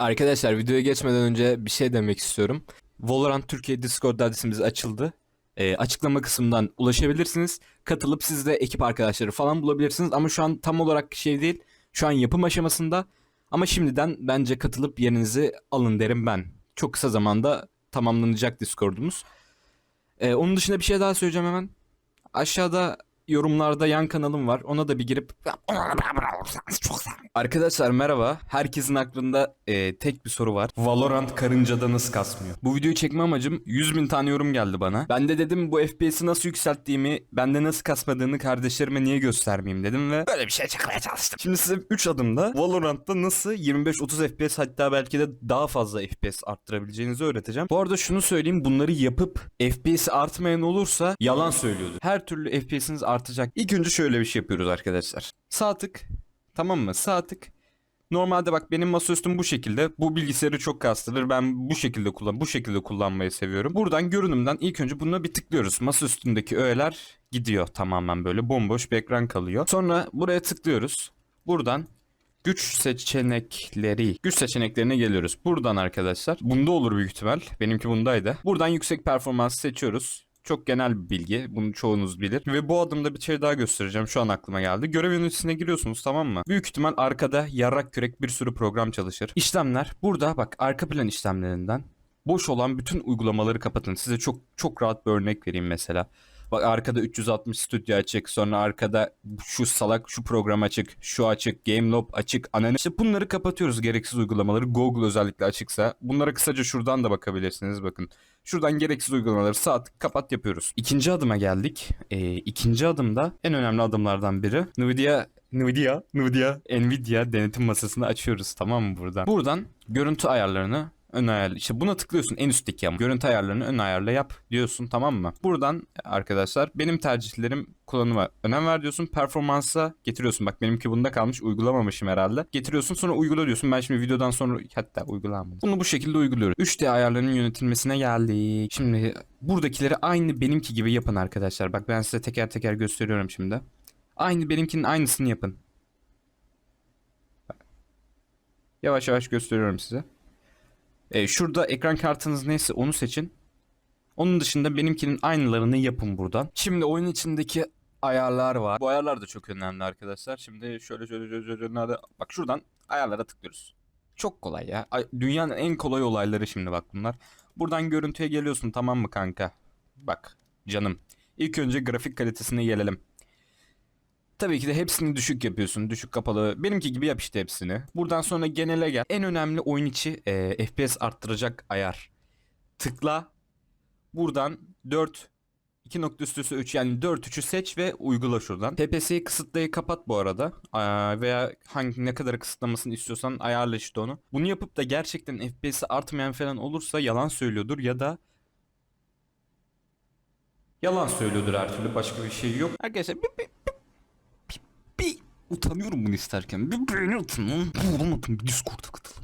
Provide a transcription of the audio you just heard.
Arkadaşlar videoya geçmeden önce bir şey demek istiyorum. Valorant Türkiye Discord adresimiz açıldı. Ee, açıklama kısmından ulaşabilirsiniz. Katılıp siz de ekip arkadaşları falan bulabilirsiniz. Ama şu an tam olarak şey değil. Şu an yapım aşamasında. Ama şimdiden bence katılıp yerinizi alın derim ben. Çok kısa zamanda tamamlanacak Discord'umuz. Ee, onun dışında bir şey daha söyleyeceğim hemen. Aşağıda yorumlarda yan kanalım var. Ona da bir girip Arkadaşlar merhaba. Herkesin aklında e, tek bir soru var. Valorant karıncada nasıl kasmıyor? Bu videoyu çekme amacım 100 bin tane yorum geldi bana. Ben de dedim bu FPS'i nasıl yükselttiğimi, bende nasıl kasmadığını kardeşlerime niye göstermeyeyim dedim ve böyle bir şey çakmaya çalıştım. Şimdi size 3 adımda Valorant'ta nasıl 25-30 FPS hatta belki de daha fazla FPS arttırabileceğinizi öğreteceğim. Bu arada şunu söyleyeyim bunları yapıp FPS'i artmayan olursa yalan söylüyordu. Her türlü FPS'iniz artacak. İlk önce şöyle bir şey yapıyoruz arkadaşlar. Sağ tık Tamam mı? Sağ tık. Normalde bak benim masaüstüm bu şekilde. Bu bilgisayarı çok kastırır. Ben bu şekilde kullan bu şekilde kullanmayı seviyorum. Buradan görünümden ilk önce buna bir tıklıyoruz. Masa üstündeki öğeler gidiyor tamamen böyle bomboş bir ekran kalıyor. Sonra buraya tıklıyoruz. Buradan güç seçenekleri. Güç seçeneklerine geliyoruz. Buradan arkadaşlar. Bunda olur büyük ihtimal. Benimki bundaydı. Buradan yüksek performans seçiyoruz. Çok genel bir bilgi. Bunu çoğunuz bilir. Ve bu adımda bir şey daha göstereceğim. Şu an aklıma geldi. Görev yöneticisine giriyorsunuz tamam mı? Büyük ihtimal arkada yarrak kürek bir sürü program çalışır. İşlemler. Burada bak arka plan işlemlerinden boş olan bütün uygulamaları kapatın. Size çok çok rahat bir örnek vereyim mesela. Bak arkada 360 stüdyo açık. Sonra arkada şu salak şu program açık. Şu açık. GameLob açık. Ananı. İşte bunları kapatıyoruz gereksiz uygulamaları. Google özellikle açıksa. Bunlara kısaca şuradan da bakabilirsiniz. Bakın. Şuradan gereksiz uygulamaları sağ tık kapat yapıyoruz. İkinci adıma geldik. Ee, ikinci adımda en önemli adımlardan biri. Nvidia Nvidia, Nvidia, Nvidia denetim masasını açıyoruz tamam mı buradan? Buradan görüntü ayarlarını ön ayarla. İşte buna tıklıyorsun en üstteki ama. Görüntü ayarlarını ön ayarla yap diyorsun tamam mı? Buradan arkadaşlar benim tercihlerim kullanıma önem ver diyorsun. Performansa getiriyorsun. Bak benimki bunda kalmış. Uygulamamışım herhalde. Getiriyorsun sonra uygula diyorsun. Ben şimdi videodan sonra hatta uygulamam. Bunu bu şekilde uyguluyoruz. 3D ayarlarının yönetilmesine geldik. Şimdi buradakileri aynı benimki gibi yapın arkadaşlar. Bak ben size teker teker gösteriyorum şimdi. Aynı benimkinin aynısını yapın. Yavaş yavaş gösteriyorum size. E, şurada ekran kartınız neyse onu seçin. Onun dışında benimkinin aynılarını yapın buradan. Şimdi oyun içindeki ayarlar var. Bu ayarlar da çok önemli arkadaşlar. Şimdi şöyle şöyle şöyle, şöyle nerede? Bak şuradan ayarlara tıklıyoruz. Çok kolay ya. Dünyanın en kolay olayları şimdi bak bunlar. Buradan görüntüye geliyorsun tamam mı kanka? Bak canım. İlk önce grafik kalitesine gelelim. Tabii ki de hepsini düşük yapıyorsun. Düşük kapalı. Benimki gibi yap işte hepsini. Buradan sonra genele gel. En önemli oyun içi e, FPS arttıracak ayar. Tıkla. Buradan 4 2 nokta üst üste 3 yani 4 3'ü seç ve uygula şuradan. TPS'yi kısıtlayı kapat bu arada. Aa, veya hangi ne kadar kısıtlamasını istiyorsan ayarla işte onu. Bunu yapıp da gerçekten FPS'i artmayan falan olursa yalan söylüyordur ya da yalan söylüyordur her türlü başka bir şey yok. Arkadaşlar bir, bir utanıyorum bunu isterken. Bir beğeni atın lan. Bir Discord'a katılın.